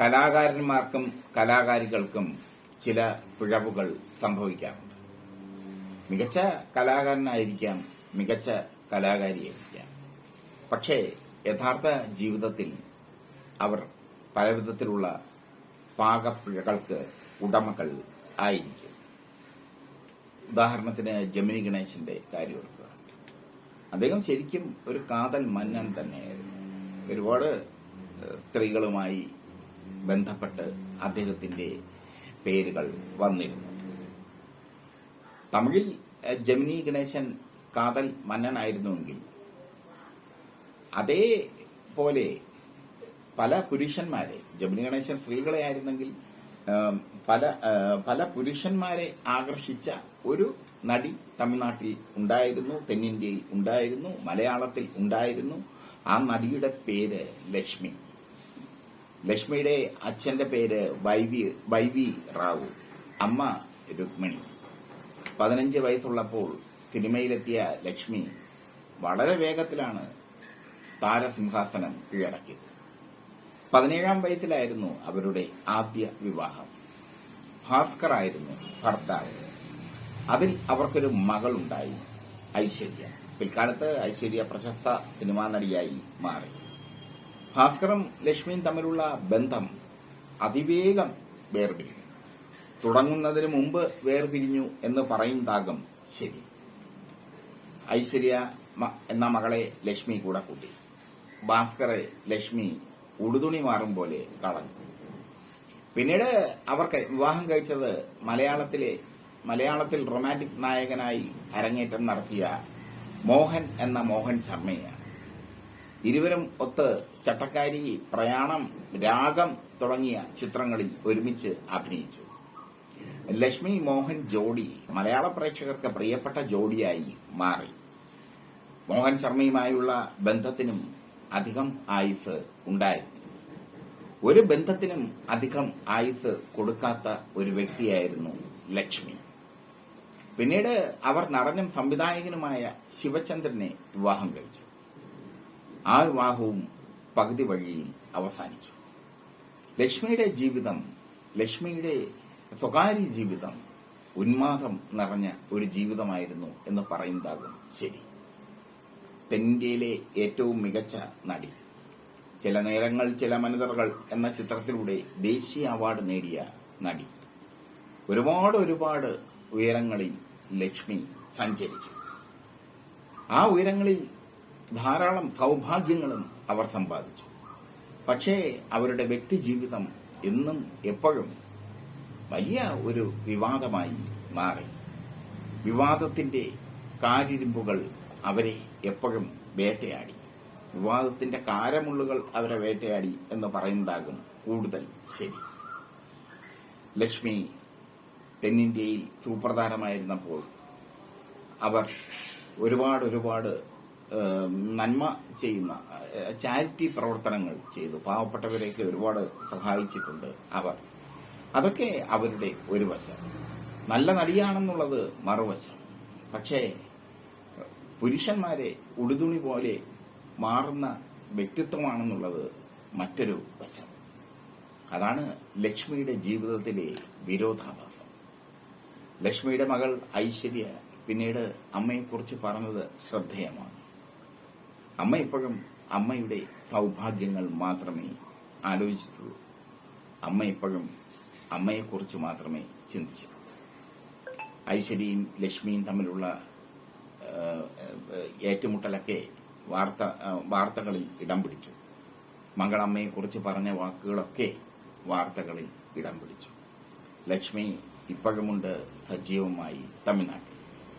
കലാകാരന്മാർക്കും കലാകാരികൾക്കും ചില പിഴവുകൾ സംഭവിക്കാറുണ്ട്. മികച്ച കലാകാരനായിരിക്കാം മികച്ച കലാകാരിയായിരിക്കാം. പക്ഷേ യഥാർത്ഥ ജീവിതത്തിൽ അവർ പലവിധത്തിലുള്ള പാകപ്പിഴകൾക്ക് ഉടമകൾ ആയിരിക്കും. ഉദാഹരണത്തിന് ജമിനി ഗണേശന്റെ കാര്യം എടുക്കുക അദ്ദേഹം ശരിക്കും ഒരു കാതൽ മന്നൻ തന്നെയായിരുന്നു. ഒരുപാട് സ്ത്രീകളുമായി ബന്ധപ്പെട്ട് അദ്ദേഹത്തിന്റെ പേരുകൾ വന്നിരുന്നു. തമിഴിൽ ജമിനി ഗണേശൻ കാതൽ മന്നനായിരുന്നുവെങ്കിൽ അതേപോലെ പല പുരുഷന്മാരെ ജമിനി ഗണേശൻ സ്ത്രീകളെ ആയിരുന്നെങ്കിൽ പല പല പുരുഷന്മാരെ ആകർഷിച്ച ഒരു നടി തമിഴ്നാട്ടിൽ ഉണ്ടായിരുന്നു തെന്നിന്ത്യയിൽ ഉണ്ടായിരുന്നു മലയാളത്തിൽ ഉണ്ടായിരുന്നു. ആ നടിയുടെ പേര് ലക്ഷ്മി. ലക്ഷ്മിയുടെ അച്ഛന്റെ പേര് വൈവി വൈവി റാവു അമ്മ രുക്മിണി. പതിനഞ്ച് വയസ്സുള്ളപ്പോൾ സിനിമയിലെത്തിയ ലക്ഷ്മി വളരെ വേഗത്തിലാണ് താരസിംഹാസനം കീഴടക്കിയത്. പതിനേഴാം വയസ്സിലായിരുന്നു അവരുടെ ആദ്യ വിവാഹം. ഭാസ്കർ ആയിരുന്നു ഭർത്താവ്. അതിൽ അവർക്കൊരു മകളുണ്ടായി ഐശ്വര്യ. പിൽക്കാലത്ത് ഐശ്വര്യ പ്രശസ്ത സിനിമാ നടിയായി മാറി. ഭാസ്കറും ലക്ഷ്മിയും തമ്മിലുള്ള ബന്ധം അതിവേഗം വേർപിരിഞ്ഞു. തുടങ്ങുന്നതിന് മുമ്പ് വേർപിരിഞ്ഞു എന്ന് പറയുന്നതാകും ശരി. ഐശ്വര്യ എന്ന മകളെ ലക്ഷ്മി കൂടെ കൂട്ടി. ഭാസ്കറെ ലക്ഷ്മി ഉടുതുണി മാറും പോലെ കളഞ്ഞു. പിന്നീട് അവർ വിവാഹം കഴിച്ചത് മലയാളത്തിലെ മലയാളത്തിൽ റൊമാന്റിക് നായകനായി അരങ്ങേറ്റം നടത്തിയ മോഹൻ എന്ന മോഹൻ ശർമ്മയാണ്. ഇരുവരും ഒത്ത് ചട്ടക്കാരി പ്രയാണം രാഗം തുടങ്ങിയ ചിത്രങ്ങളിൽ ഒരുമിച്ച് അഭിനയിച്ചു. ലക്ഷ്മി മോഹൻ ജോഡി മലയാള പ്രേക്ഷകർക്ക് പ്രിയപ്പെട്ട ജോഡിയായി മാറി. മോഹൻ ശർമ്മയുമായുള്ള ബന്ധത്തിനും അധികം ആയുസ് ഉണ്ടായിരുന്നു. ഒരു ബന്ധത്തിനും അധികം ആയുസ് കൊടുക്കാത്ത ഒരു വ്യക്തിയായിരുന്നു ലക്ഷ്മി. പിന്നീട് അവർ നടനും സംവിധായകനുമായ ശിവചന്ദ്രനെ വിവാഹം കഴിച്ചു. ആ വിവാഹവും പകുതി വഴിയിൽ അവസാനിച്ചു. ലക്ഷ്മിയുടെ ജീവിതം ലക്ഷ്മിയുടെ സ്വകാര്യ ജീവിതം ഉന്മാദം നിറഞ്ഞ ഒരു ജീവിതമായിരുന്നു എന്ന് പറയുന്നതാകും ശരി. തെന്നിന്ത്യയിലെ ഏറ്റവും മികച്ച നടി. ചില നേരങ്ങൾ ചില മനിതറുകൾ എന്ന ചിത്രത്തിലൂടെ ദേശീയ അവാർഡ് നേടിയ നടി. ഒരുപാട് ഒരുപാട് ഉയരങ്ങളിൽ ലക്ഷ്മി സഞ്ചരിച്ചു. ആ ഉയരങ്ങളിൽ ധാരാളം സൗഭാഗ്യങ്ങളും അവർ സമ്പാദിച്ചു. പക്ഷേ അവരുടെ വ്യക്തിജീവിതം എന്നും എപ്പോഴും വലിയ ഒരു വിവാദമായി മാറി. വിവാദത്തിന്റെ കാരിരുമ്പുകൾ അവരെ എപ്പോഴും വേട്ടയാടി. വിവാദത്തിന്റെ കാരമുള്ളുകൾ അവരെ വേട്ടയാടി എന്ന് പറയുന്നതാകും കൂടുതൽ ശരി. ലക്ഷ്മി തെന്നിന്ത്യയിൽ സുപ്രധാനമായിരുന്നപ്പോൾ അവർ ഒരുപാട് ഒരുപാട് നന്മ ചെയ്യുന്ന ചാരിറ്റി പ്രവർത്തനങ്ങൾ ചെയ്തു. പാവപ്പെട്ടവരെയൊക്കെ ഒരുപാട് സഹായിച്ചിട്ടുണ്ട് അവർ. അതൊക്കെ അവരുടെ ഒരു വശം. നല്ല നടിയാണെന്നുള്ളത് മറുവശം. പക്ഷേ പുരുഷന്മാരെ ഉടുതുണി പോലെ മാറുന്ന വ്യക്തിത്വമാണെന്നുള്ളത് മറ്റൊരു വശം. അതാണ് ലക്ഷ്മിയുടെ ജീവിതത്തിലെ വിരോധാഭാസം. ലക്ഷ്മിയുടെ മകൾ ഐശ്വര്യ പിന്നീട് അമ്മയെക്കുറിച്ച് പറഞ്ഞത് ശ്രദ്ധേയമാണ്. അമ്മ ഇപ്പോഴും അമ്മയുടെ സൗഭാഗ്യങ്ങൾ മാത്രമേ ആലോചിച്ചിട്ടുള്ളൂ. അമ്മ ഇപ്പോഴും അമ്മയെക്കുറിച്ച് മാത്രമേ ചിന്തിച്ചിട്ടുള്ളൂ. ഐശ്വര്യയും ലക്ഷ്മിയും തമ്മിലുള്ള ഏറ്റുമുട്ടലൊക്കെ വാർത്ത വാർത്തകളിൽ ഇടം പിടിച്ചു. മകളമ്മയെക്കുറിച്ച് പറഞ്ഞ വാക്കുകളൊക്കെ വാർത്തകളിൽ ഇടം പിടിച്ചു. ലക്ഷ്മി ഇപ്പോഴുമുണ്ട് സജീവമായി തമിഴ്നാട്ടിൽ.